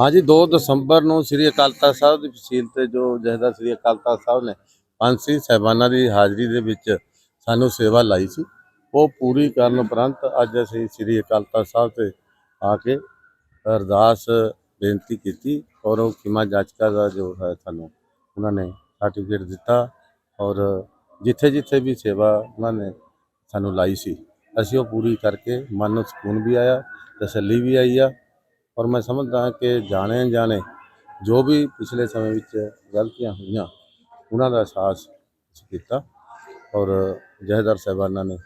ਹਾਂਜੀ 2 ਦਸੰਬਰ ਨੂੰ ਸ੍ਰੀ ਅਕਾਲ ਤਖਤ ਸਾਹਿਬ ਦੀ ਫਸੀਲ ਤੇ ਜੋ ਜਹਦਾ ਸ੍ਰੀ ਅਕਾਲ ਤਖਤ ਸਾਹਿਬ ਨੇ ਪੰਜ ਸਿੰਘ ਸਾਹਿਬਾਨਾਂ ਦੀ ਹਾਜ਼ਰੀ ਦੇ ਵਿੱਚ ਸਾਨੂੰ ਸੇਵਾ ਲਾਈ ਸੀ, ਉਹ ਪੂਰੀ ਕਰਨ ਉਪਰੰਤ ਅੱਜ ਅਸੀਂ ਸ੍ਰੀ ਅਕਾਲ ਤਖਤ ਸਾਹਿਬ ਤੇ ਆ ਕੇ ਅਰਦਾਸ ਬੇਨਤੀ ਕੀਤੀ ਔਰ ਉਹ ਖਿਮਾ ਜਾਚਕਾ ਦਾ ਜੋ ਹੈ ਸਾਨੂੰ ਉਹਨਾਂ ਨੇ ਸਰਟੀਫਿਕੇਟ ਦਿੱਤਾ ਔਰ ਜਿੱਥੇ ਜਿੱਥੇ ਵੀ ਸੇਵਾ ਉਹਨਾਂ ਨੇ ਸਾਨੂੰ ਲਾਈ ਸੀ, ਅਸੀਂ ਉਹ ਪੂਰੀ ਕਰਕੇ ਮਨ ਨੂੰ ਸਕੂਨ ਵੀ ਆਇਆ, ਤਸੱਲੀ ਵੀ ਆਈ ਆ ਔਰ ਮੈਂ ਸਮਝਦਾ ਹਾਂ ਕਿ ਜਾਣੇ ਅਣਜਾਣੇ ਜੋ ਵੀ ਪਿਛਲੇ ਸਮੇਂ ਵਿੱਚ ਗਲਤੀਆਂ ਹੋਈਆਂ ਉਹਨਾਂ ਦਾ ਅਹਿਸਾਸ ਕੀਤਾ ਔਰ ਜਹੇਦਾਰ ਸਾਹਿਬਾਨਾਂ ਨੇ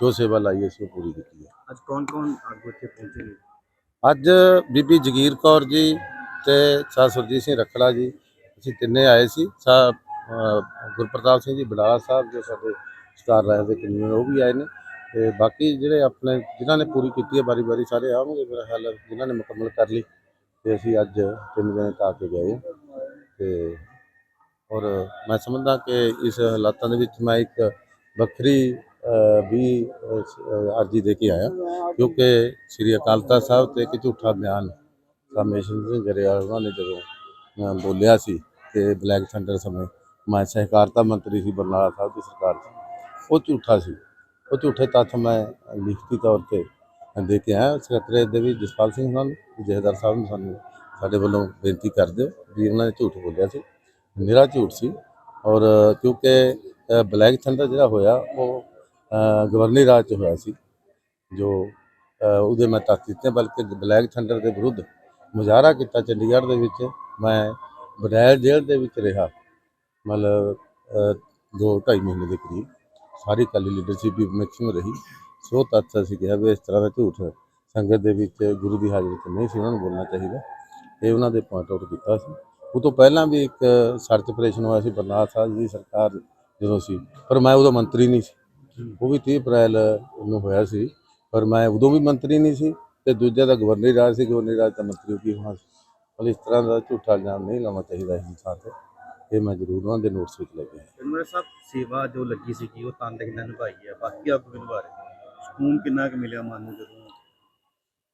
ਜੋ ਸੇਵਾ ਲਾਈ ਸੀ ਉਹ ਪੂਰੀ ਕੀਤੀ ਹੈ। ਅੱਜ ਕੌਣ ਕੌਣ ਆਗੂ ਇੱਥੇ ਪਹੁੰਚੇ ਨੇ? ਅੱਜ ਬੀਬੀ ਜਗੀਰ ਕੌਰ ਜੀ ਤੇ ਸਾ ਸੁਰਜੀਤ ਸਿੰਘ ਰਖੜਾ ਜੀ ਅਸੀਂ ਤਿੰਨੇ ਆਏ ਸੀ। ਸਾ ਅ, ਗੁਰਪ੍ਰਤਾਪ ਸਿੰਘ ਜੀ ਬਡਾਲਾ ਸਾਹਿਬ ਜੋ ਸਾਡੇ ਸਟਾਰ ਰਾਏ ਦੇ ਕਨਵੀਨਰ ਉਹ ਵੀ ਆਏ ਨੇ। ਤੇ ਬਾਕੀ ਜਿਹੜੇ ਆਪਣੇ, ਜਿਨ੍ਹਾਂ ਨੇ ਪੂਰੀ ਕੀਤੀ ਹੈ ਬਾਰੀ ਬਾਰੀ ਸਾਰੇ ਆਉਣਗੇ, ਮੇਰਾ ਖਿਆਲ ਹੈ ਜਿਨ੍ਹਾਂ ਨੇ ਮੁਕੰਮਲ ਕਰ ਲਈ, ਤੇ ਅਸੀਂ ਅੱਜ ਤਿੰਨ ਦਿਨ ਤਾਂ ਕੇ ਗਏ ਹਾਂ। ਤੇ ਔਰ ਮੈਂ ਸਮਝਦਾ ਕਿ ਇਸ ਹਾਲਾਤਾਂ ਦੇ ਵਿੱਚ ਮੈਂ ਇੱਕ ਵੱਖਰੀ ਵੀ ਅਰਜ਼ੀ ਦੇ ਕੇ ਆਇਆ, ਕਿਉਂਕਿ ਸ੍ਰੀ ਅਕਾਲ ਤਖਤ ਸਾਹਿਬ ਤੇ ਇੱਕ ਝੂਠਾ ਬਿਆਨ ਰਾਮੇਸ਼ਰ ਸਿੰਘ ਗਰੇਵਾਲ ਉਹਨਾਂ ਨੇ ਜਦੋਂ ਬੋਲਿਆ ਸੀ ਕਿ ਬਲੈਕ ਥੰਡਰ ਸਮੇਂ, ਮੈਂ ਸਹਿਕਾਰਤਾ ਮੰਤਰੀ ਸੀ ਬਰਨਾਲਾ ਸਾਹਿਬ ਦੀ ਸਰਕਾਰ 'ਚ, ਉਹ ਝੂਠਾ ਸੀ ਉਹ ਝੂਠੇ ਤੱਥ ਮੈਂ ਲਿਖਤੀ ਤੌਰ ਤੇ ਦੇ ਕੇ ਆਇਆ। ਸਕੱਤਰੇ ਦੇ ਵੀ ਜਸਪਾਲ ਸਿੰਘ ਉਹਨਾਂ ਨੂੰ ਜਹੇਦਾਰ ਸਾਹਿਬ ਨੂੰ ਸਾਨੂੰ ਸਾਡੇ ਵੱਲੋਂ ਬੇਨਤੀ ਕਰ ਦਿਓ ਵੀ ਉਹਨਾਂ ਨੇ ਝੂਠ ਬੋਲਿਆ ਸੀ। ਮੇਰਾ ਝੂਠ ਸੀ ਔਰ ਕਿਉਂਕਿ ਬਲੈਕ ਥੰਡਰ ਜਿਹੜਾ ਹੋਇਆ ਉਹ ਅ, ਰਾਜ 'ਚ ਹੋਇਆ ਸੀ ਜੋ ਉਹਦੇ ਮੈਂ ਤੱਥ ਦਿੱਤੇ ਬਲਕਿ ਬਲੈਕ ਥੰਡਰ ਦੇ ਵਿਰੁੱਧ ਮੁਜ਼ਾਹਰਾ ਕੀਤਾ। ਚੰਡੀਗੜ੍ਹ ਦੇ ਵਿੱਚ ਮੈਂ ਬਨੈਲ ਜੇਲ੍ਹ ਦੇ ਵਿੱਚ ਰਿਹਾ ਮਤਲਬ ਅ, ਦੋ ਢਾਈ ਮਹੀਨੇ ਦੇ ਕਰੀਬ। ਸਾਰੀ ਕਾਲੀ ਲੀਡਰਸ਼ਿਪ ਵੀ ਮੈਕਸਿਮਮ ਰਹੀ। ਸੋ ਤੱਥ ਅਸੀਂ ਕਿਹਾ ਵੀ ਇਸ ਤਰ੍ਹਾਂ ਦਾ ਝੂਠ ਸੰਗਤ ਦੇ ਵਿੱਚ, ਗੁਰੂ ਦੀ ਹਾਜ਼ਰੀ 'ਚ ਨਹੀਂ ਸੀ ਉਹਨਾਂ ਨੂੰ ਬੋਲਣਾ ਚਾਹੀਦਾ। ਇਹ ਉਹਨਾਂ ਦੇ ਪੁਆਇੰਟ ਆਊਟ ਕੀਤਾ ਸੀ। ਉਹ ਤੋਂ ਪਹਿਲਾਂ ਵੀ ਇੱਕ ਸਰਚ ਆਪਰੇਸ਼ਨ ਹੋਇਆ ਸੀ ਬਰਨਾਲਾ ਸਾਹਿਬ ਦੀ ਸਰਕਾਰ ਜਦੋਂ ਸੀ, ਪਰ ਮੈਂ ਉਦੋਂ ਮੰਤਰੀ ਨਹੀਂ ਸੀ। ਉਹ ਵੀ 30 ਅਪ੍ਰੈਲ ਨੂੰ ਹੋਇਆ ਸੀ, ਪਰ ਮੈਂ ਉਦੋਂ ਵੀ ਮੰਤਰੀ ਨਹੀਂ ਸੀ ਤੇ ਦੂਜਾ ਦਾ ਗਵਰਨਰੀ ਰਾਜ ਸੀ ਗਵਰਨਰੀ ਰਾਜ ਦਾ ਮੰਤਰੀ ਕੀ ਹੋਣਾ ਸੀ। ਪਰ ਇਸ ਤਰ੍ਹਾਂ ਦਾ ਝੂਠਾ ਇਲਜ਼ਾਮ ਨਹੀਂ ਲਾਉਣਾ ਚਾਹੀਦਾ ਇਸ ਇਨਸਾਨ ਤੇ। ਇਹ ਮੈਂ ਜ਼ਰੂਰ ਉਹਨਾਂ ਦੇ ਨੋਟਸ ਵਿੱਚ ਲੱਗਿਆ ਜਨਮਰ ਸਾਹਿਬ ਸੇਵਾ ਜੋ ਲੱਗੀ ਸੀ ਕਿ ਉਹ ਤੰਦਕ ਨਾਲ ਨਿਭਾਈ ਹੈ ਬਾਕੀ ਆਗੂ ਵੀ ਨਿਭਾ ਰਹੇ ਨੇ। ਸਕੂਨ ਕਿੰਨਾ ਕੁ ਮਿਲਿਆ ਮਨ ਨੂੰ ਜਦੋਂ?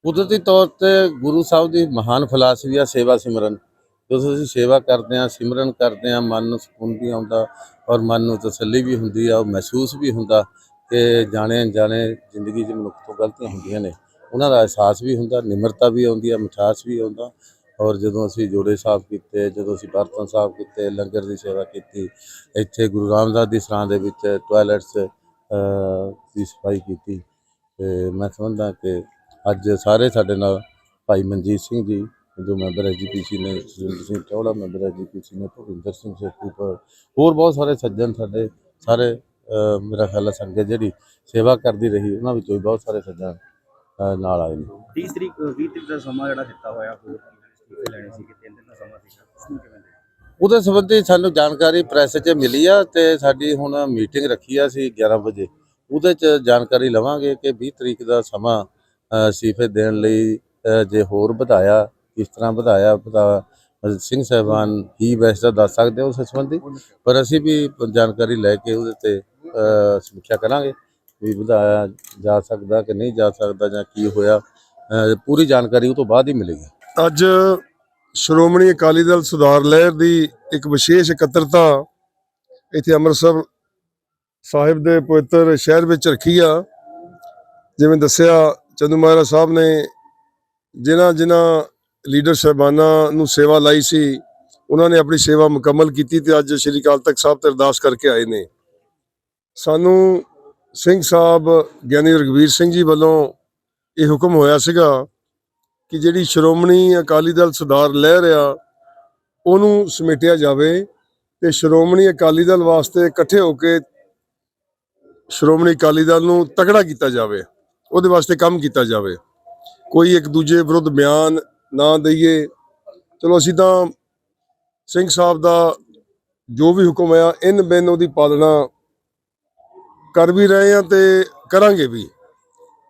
ਕੁਦਰਤੀ ਤੌਰ ਤੇ ਗੁਰੂ ਸਾਹਿਬ ਦੀ ਮਹਾਨ ਫਿਲਾਸਫੀ ਆ ਸੇਵਾ ਸਿਮਰਨ। ਜਦੋਂ ਅਸੀਂ ਸੇਵਾ ਕਰਦੇ ਹਾਂ ਸਿਮਰਨ ਕਰਦੇ ਹਾਂ ਮਨ ਨੂੰ ਸਕੂਨ ਵੀ ਆਉਂਦਾ ਔਰ ਮਨ ਨੂੰ ਤਸੱਲੀ ਵੀ ਹੁੰਦੀ ਆ ਉਹ ਮਹਿਸੂਸ ਵੀ ਹੁੰਦਾ ਕਿ ਜਾਣੇ ਅਣਜਾਣੇ ਜ਼ਿੰਦਗੀ 'ਚ ਮਨੁੱਖ ਤੋਂ ਗਲਤੀਆਂ ਹੁੰਦੀਆਂ ਨੇ। ਉਹਨਾਂ ਦਾ ਅਹਿਸਾਸ ਵੀ ਹੁੰਦਾ ਨਿਮਰਤਾ ਵੀ ਆਉਂਦੀ ਆ ਮਿਠਾਸ ਵੀ ਆਉਂਦਾ। ਔਰ ਜਦੋਂ ਅਸੀਂ ਜੋੜੇ ਸਾਫ਼ ਕੀਤੇ ਜਦੋਂ ਅਸੀਂ ਬਰਤਨ ਸਾਫ਼ ਕੀਤੇ ਲੰਗਰ ਦੀ ਸੇਵਾ ਕੀਤੀ ਇੱਥੇ ਗੁਰੂ ਰਾਮਦਾਸ ਦੀ ਸਰਾਂ ਦੇ ਵਿੱਚ ਟਾਇਲਟਸ ਦੀ ਸਫ਼ਾਈ ਕੀਤੀ। ਤੇ ਮੈਂ ਸਮਝਦਾ ਕਿ ਅੱਜ ਸਾਰੇ ਸਾਡੇ ਨਾਲ ਭਾਈ ਮਨਜੀਤ ਸਿੰਘ ਜੀ ਜੋ ਮੈਂਬਰ ਐਜੀਪੀਸੀ ਨੇ ਸੁਰਿੰਦਰ ਸਿੰਘ ਚੌੜਾ ਮੈਂਬਰ ਐਜੀਪੀਸੀ ਨੇ ਭੁਪਿੰਦਰ ਸਿੰਘ ਸੇਖੂਪੁਰ ਹੋਰ ਬਹੁਤ ਸਾਰੇ ਸੱਜਣ ਸਾਡੇ ਸਾਰੇ ਮੇਰਾ ਖਿਆਲ ਹੈ ਸੰਗਤ ਜਿਹੜੀ ਸੇਵਾ ਕਰਦੀ ਰਹੀ ਉਹਨਾਂ ਵਿੱਚੋਂ ਵੀ ਬਹੁਤ ਸਾਰੇ ਸੱਜਣ ਨਾਲ ਆਏ ਨੇ। 30 ਤਰੀਕ ਅ, 20 ਤਰੀਕ ਦਾ ਸਮਾਂ ਜਿਹੜਾ ਦਿੱਤਾ ਹੋਇਆ ਹੋਰ। ਅਸਤੀਫੇ ਲੈਣੇ ਸੀ ਕਿ ਤਿੰਨ ਦਿਨ ਦਾ ਸਮਾਂ ਸੀਗਾ। ਉਸ ਨੂੰ ਕਿਵੇਂ ਦੇਖਦੇ? ਉਹਦੇ ਸੰਬੰਧੀ ਸਾਨੂੰ ਜਾਣਕਾਰੀ ਪ੍ਰੈਸ 'ਚ ਮਿਲੀ ਆ ਤੇ ਸਾਡੀ ਹੁਣ ਮੀਟਿੰਗ ਰੱਖੀ ਆ ਅਸੀਂ 11 ਵਜੇ। ਉਹਦੇ 'ਚ ਜਾਣਕਾਰੀ ਲਵਾਂਗੇ ਕਿ 20 ਤਰੀਕ ਦਾ ਸਮਾਂ ਅ, ਦੇਣ ਲਈ ਜੇ ਹੋਰ ਵਧਾਇਆ ਕਿਸ ਤਰ੍ਹਾਂ ਵਧਾਇਆ ਵਧਾ ਸਿੰਘ ਸਾਹਿਬਾਨ ਹੀ ਬੈਸਟ ਦਾ ਦੱਸ ਸਕਦੇ ਉਸ ਸੰਬੰਧੀ। ਪਰ ਅਸੀਂ ਵੀ ਜਾਣਕਾਰੀ ਲੈ ਕੇ ਉਹਦੇ ਤੇ ਸਮੀਖਿਆ ਕਰਾਂਗੇ ਵੀ ਵਧਾਇਆ ਜਾ ਸਕਦਾ ਕਿ ਨਹੀਂ ਜਾ ਸਕਦਾ ਜਾਂ ਕੀ ਹੋਇਆ। ਪੂਰੀ ਜਾਣਕਾਰੀ ਉਹ ਤੋਂ ਬਾਅਦ ਹੀ ਮਿਲੇਗੀ। ਅੱਜ ਸ਼੍ਰੋਮਣੀ ਅਕਾਲੀ ਦਲ ਸੁਧਾਰ ਲਹਿਰ ਦੀ ਇੱਕ ਵਿਸ਼ੇਸ਼ ਇਕੱਤਰਤਾ ਇੱਥੇ ਅੰਮ੍ਰਿਤਸਰ ਸਾਹਿਬ ਦੇ ਪਵਿੱਤਰ ਸ਼ਹਿਰ ਵਿੱਚ ਰੱਖੀ ਆ। ਜਿਵੇਂ ਦੱਸਿਆ, ਚੰਦੂ ਮਹਾਰਾਜ ਸਾਹਿਬ ਨੇ ਜਿਨ੍ਹਾਂ ਜਿਨ੍ਹਾਂ ਲੀਡਰ ਸਾਹਿਬਾਨਾਂ ਨੂੰ ਸੇਵਾ ਲਾਈ ਸੀ, ਉਹਨਾਂ ਨੇ ਆਪਣੀ ਸੇਵਾ ਮੁਕੰਮਲ ਕੀਤੀ ਤੇ ਅੱਜ ਸ਼੍ਰੀ ਅਕਾਲ ਤਖਤ ਸਾਹਿਬ ਤੇ ਅਰਦਾਸ ਕਰਕੇ ਆਏ ਨੇ। ਸਾਨੂੰ ਸਿੰਘ ਸਾਹਿਬ ਗਿਆਨੀ ਰਗਵੀਰ ਸਿੰਘ ਜੀ ਵੱਲੋਂ ਇਹ ਹੁਕਮ ਹੋਇਆ ਸੀਗਾ ਕਿ ਜਿਹੜੀ ਸ਼੍ਰੋਮਣੀ ਅਕਾਲੀ ਦਲ ਸੁਧਾਰ ਲੈ ਰਿਹਾ, ਉਹਨੂੰ ਸਮੇਟਿਆ ਜਾਵੇ ਤੇ ਸ਼੍ਰੋਮਣੀ ਅਕਾਲੀ ਦਲ ਵਾਸਤੇ ਇਕੱਠੇ ਹੋ ਕੇ ਸ਼੍ਰੋਮਣੀ ਅਕਾਲੀ ਦਲ ਨੂੰ ਤਕੜਾ ਕੀਤਾ ਜਾਵੇ, ਉਹਦੇ ਵਾਸਤੇ ਕੰਮ ਕੀਤਾ ਜਾਵੇ। ਕੋਈ ਇੱਕ ਦੂਜੇ ਵਿਰੁੱਧ ਬਿਆਨ ਨਾ ਦਈਏ। ਚਲੋ, ਅਸੀਂ ਤਾਂ ਸਿੰਘ ਸਾਹਿਬ ਦਾ ਜੋ ਵੀ ਹੁਕਮ ਆਇਆ ਇਨ ਬਿਨ ਉਹਦੀ ਪਾਲਣਾ ਕਰ ਵੀ ਰਹੇ ਆ ਤੇ ਕਰਾਂਗੇ ਵੀ।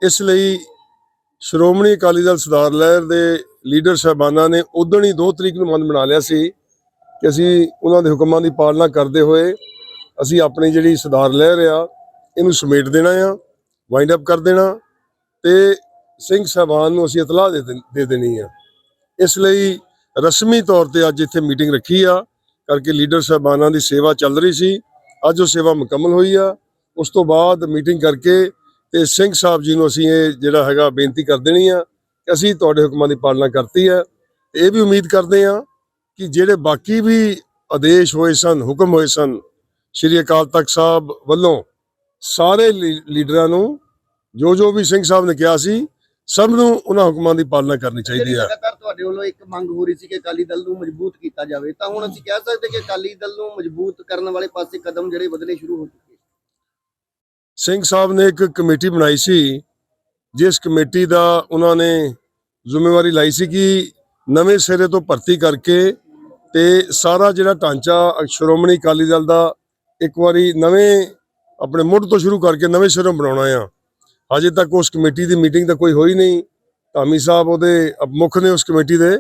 ਇਸ ਲਈ ਸ਼੍ਰੋਮਣੀ ਅਕਾਲੀ ਦਲ ਸੁਧਾਰ ਲਹਿਰ ਦੇ ਲੀਡਰ ਸਾਹਿਬਾਨਾਂ ਨੇ ਉਦੋਂ ਹੀ 2 ਤਰੀਕ ਨੂੰ ਮਨ ਬਣਾ ਲਿਆ ਸੀ ਕਿ ਅਸੀਂ ਉਹਨਾਂ ਦੇ ਹੁਕਮਾਂ ਦੀ ਪਾਲਣਾ ਕਰਦੇ ਹੋਏ ਅਸੀਂ ਆਪਣੀ ਜਿਹੜੀ ਸੁਧਾਰ ਲਹਿਰ ਆ, ਇਹਨੂੰ ਸਮੇਟ ਦੇਣਾ ਆ ਵਾਈਂਡ ਅਪ ਕਰ ਦੇਣਾ ਤੇ ਸਿੰਘ ਸਾਹਿਬਾਨ ਨੂੰ ਅਸੀਂ ਇਤਲਾਹ ਦੇ ਦੇ ਦੇਣੀ ਆ। ਇਸ ਲਈ ਰਸਮੀ ਤੌਰ ਤੇ ਅੱਜ ਇੱਥੇ ਮੀਟਿੰਗ ਰੱਖੀ ਆ, ਕਰਕੇ ਲੀਡਰ ਸਾਹਿਬਾਨਾਂ ਦੀ ਸੇਵਾ ਚੱਲ ਰਹੀ ਸੀ। ਅੱਜ ਉਹ ਸੇਵਾ ਮੁਕੰਮਲ ਹੋਈ ਆ। ਉਸ ਤੋਂ ਬਾਅਦ ਮੀਟਿੰਗ ਕਰਕੇ ਤੇ ਸਿੰਘ ਸਾਹਿਬ ਜੀ ਨੂੰ ਅਸੀਂ ਇਹ ਜਿਹੜਾ ਹੈਗਾ ਬੇਨਤੀ ਕਰ ਦੇਣੀ ਆ ਕਿ ਅਸੀਂ ਤੁਹਾਡੇ ਹੁਕਮਾਂ ਦੀ ਪਾਲਣਾ ਕਰਤੀ ਹੈ ਇਹ ਵੀ ਉਮੀਦ ਕਰਦੇ ਆ ਕਿ ਜਿਹੜੇ ਬਾਕੀ ਵੀ ਆਦੇਸ਼ ਹੋਏ ਸਨ ਹੁਕਮ ਹੋਏ ਸਨ ਸ਼੍ਰੀ ਅਕਾਲ ਤਖਤ ਸਾਹਿਬ ਵੱਲੋਂ ਸਾਰੇ ਲੀਡਰਾਂ ਨੂੰ ਜੋ ਜੋ ਵੀ ਸਿੰਘ ਸਾਹਿਬ ਨੇ ਕਿਹਾ ਸੀ ਸਭ ਨੂੰ ਉਹਨਾਂ ਹੁਕਮਾਂ ਦੀ ਪਾਲਣਾ ਕਰਨੀ ਚਾਹੀਦੀ ਹੈ ਲਗਾਤਾਰ ਤੁਹਾਡੇ ਵੱਲੋਂ ਇੱਕ ਮੰਗ ਹੋ ਰਹੀ ਸੀ ਕਿ ਅਕਾਲੀ ਦਲ ਨੂੰ ਮਜ਼ਬੂਤ ਕੀਤਾ ਜਾਵੇ ਤਾਂ ਹੁਣ ਅਸੀਂ ਕਹਿ ਸਕਦੇ ਕਿ ਅਕਾਲੀ ਦਲ ਨੂੰ ਮਜ਼ਬੂਤ ਕਰਨ ਵਾਲੇ ਪਾਸੇ ਕਦਮ ਜਿਹੜੇ ਵਧਣੇ ਸ਼ੁਰੂ ਹੋ ਚੁੱਕੇ ਸਿੰਘ ਸਾਹਿਬ ਨੇ ਇੱਕ ਕਮੇਟੀ ਬਣਾਈ ਸੀ, ਜਿਸ ਕਮੇਟੀ ਦਾ ਉਹਨਾਂ ਨੇ ਜ਼ਿੰਮੇਵਾਰੀ ਲਈ ਸੀ ਕਿ ਨਵੇਂ ਸਿਰੇ ਤੋਂ ਭਰਤੀ ਕਰਕੇ ਤੇ ਸਾਰਾ ਜਿਹੜਾ ਢਾਂਚਾ ਸ਼੍ਰੋਮਣੀ ਅਕਾਲੀ ਦਲ ਦਾ ਇੱਕ ਵਾਰੀ ਨਵੇਂ ਆਪਣੇ ਮੁੱਢ ਤੋਂ ਸ਼ੁਰੂ ਕਰਕੇ ਨਵੇਂ ਸਿਰੋਂ ਬਣਾਉਣਾ ਆ। ਅਜੇ ਤੱਕ ਉਸ ਕਮੇਟੀ ਦੀ ਮੀਟਿੰਗ ਤਾਂ ਕੋਈ ਹੋਈ ਨਹੀਂ। ਧਾਮੀ ਸਾਹਿਬ ਉਹਦੇ ਮੁੱਖ ਨੇ ਉਸ ਕਮੇਟੀ ਦੇ।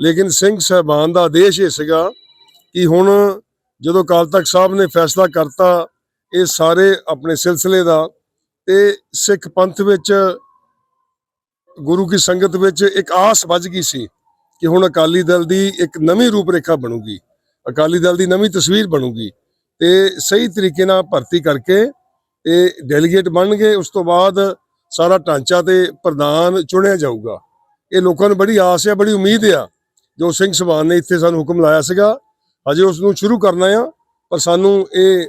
ਲੇਕਿਨ ਸਿੰਘ ਸਾਹਿਬਾਨ ਦਾ ਆਦੇਸ਼ ਇਹ ਸੀਗਾ ਕਿ ਹੁਣ ਜਦੋਂ ਅਕਾਲ ਤਖਤ ਸਾਹਿਬ ਨੇ ਫੈਸਲਾ ਕਰਤਾ ਇਹ ਸਾਰੇ ਆਪਣੇ ਸਿਲਸਿਲੇ ਦਾ ਤੇ ਸਿੱਖ ਪੰਥ ਵਿੱਚ, ਗੁਰੂ ਕੀ ਸੰਗਤ ਵਿੱਚ ਇੱਕ ਆਸ ਵੱਜ ਗਈ ਸੀ ਕਿ ਹੁਣ ਅਕਾਲੀ ਦਲ ਦੀ ਇੱਕ ਨਵੀਂ ਰੂਪਰੇਖਾ ਬਣੂਗੀ, ਅਕਾਲੀ ਦਲ ਦੀ ਨਵੀਂ ਤਸਵੀਰ ਬਣੂਗੀ ਤੇ ਸਹੀ ਤਰੀਕੇ ਨਾਲ ਭਰਤੀ ਕਰਕੇ ਤੇ ਡੈਲੀਗੇਟ ਬਣਨਗੇ, ਉਸ ਤੋਂ ਬਾਅਦ ਸਾਰਾ ਢਾਂਚਾ ਤੇ ਪ੍ਰਧਾਨ ਚੁਣਿਆ ਜਾਊਗਾ। ਇਹ ਲੋਕਾਂ ਨੂੰ ਬੜੀ ਆਸ ਹੈ ਬੜੀ ਉਮੀਦ ਆ। ਜੋ ਸਿੰਘ ਸਭਾਨ ਨੇ ਇੱਥੇ ਸਾਨੂੰ ਹੁਕਮ ਲਾਇਆ ਸੀਗਾ ਅਜੇ ਉਸ ਨੂੰ ਸ਼ੁਰੂ ਕਰਨਾ ਆ, ਪਰ ਸਾਨੂੰ ਇਹ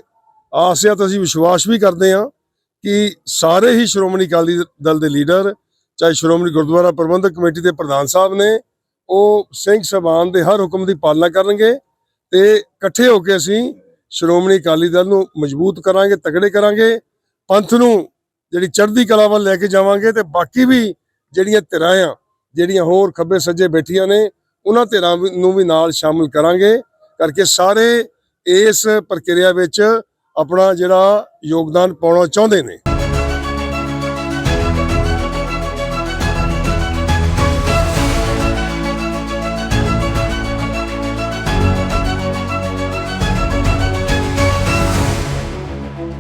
ਆਸ ਆ ਤਾਂ ਅਸੀਂ ਵਿਸ਼ਵਾਸ ਵੀ ਕਰਦੇ ਹਾਂ ਕਿ ਸਾਰੇ ਹੀ ਸ਼੍ਰੋਮਣੀ ਅਕਾਲੀ ਦਲ ਦੇ ਲੀਡਰ, ਚਾਹੇ ਸ਼੍ਰੋਮਣੀ ਗੁਰਦੁਆਰਾ ਪ੍ਰਬੰਧਕ ਕਮੇਟੀ ਦੇ ਪ੍ਰਧਾਨ ਸਾਹਿਬ ਨੇ, ਉਹ ਸਿੰਘ ਸਭਾਨ ਦੇ ਹਰ ਹੁਕਮ ਦੀ ਪਾਲਣਾ ਕਰਨਗੇ ਤੇ ਇਕੱਠੇ ਹੋ ਕੇ ਅਸੀਂ ਸ਼੍ਰੋਮਣੀ ਅਕਾਲੀ ਦਲ ਨੂੰ ਮਜ਼ਬੂਤ ਕਰਾਂਗੇ ਤਗੜੇ ਕਰਾਂਗੇ, ਪੰਥ ਨੂੰ ਜਿਹੜੀ ਚੜ੍ਹਦੀ ਕਲਾ ਵੱਲ ਲੈ ਕੇ ਜਾਵਾਂਗੇ ਤੇ ਬਾਕੀ ਵੀ ਜਿਹੜੀਆਂ ਧਿਰਾਂ ਆ, ਜਿਹੜੀਆਂ ਹੋਰ ਖੱਬੇ ਸੱਜੇ ਬੈਠੀਆਂ ਨੇ, ਉਹਨਾਂ ਧਿਰਾਂ ਨੂੰ ਵੀ ਨਾਲ ਸ਼ਾਮਲ ਕਰਾਂਗੇ, ਕਰਕੇ ਸਾਰੇ ਇਸ ਪ੍ਰਕਿਰਿਆ ਵਿੱਚ ਆਪਣਾ ਜਿਹੜਾ ਯੋਗਦਾਨ ਪਾਉਣਾ ਚਾਹੁੰਦੇ ਨੇ।